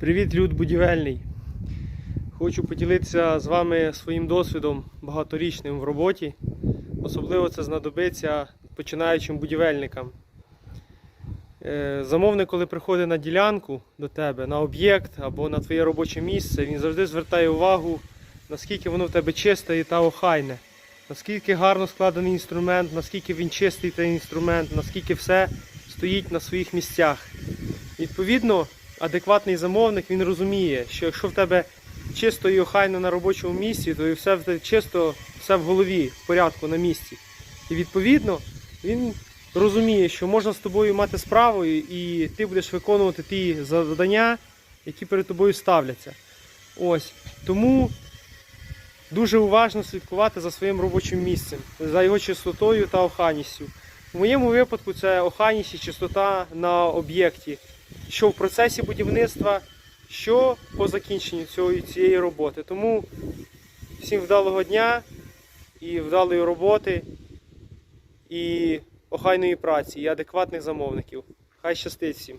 Привіт, люд будівельний. Хочу поділитися з вами своїм досвідом багаторічним в роботі. Особливо це знадобиться починаючим будівельникам. Е, Замовник, коли приходить на ділянку до тебе, на об'єкт або на твоє робоче місце, він завжди звертає увагу, наскільки воно в тебе чисте та охайне, наскільки гарно складений інструмент, наскільки він чистий той інструмент, наскільки все стоїть на своїх місцях. Відповідно, адекватний замовник він розуміє, що якщо в тебе чисто і охайно на робочому місці, то і все в чисто, все в голові, в порядку на місці. І відповідно він розуміє, що можна з тобою мати справу, і- ти будеш виконувати ті завдання, які перед тобою ставляться. Ось. Тому дуже уважно слідкувати за своїм робочим місцем, за його чистотою та охайністю. У моєму випадку це охайність і чистота на об'єкті, що в процесі будівництва, що по закінченню цієї, роботи. Тому всім вдалого дня і вдалої роботи, і охайної праці, і адекватних замовників. Хай щастить всім!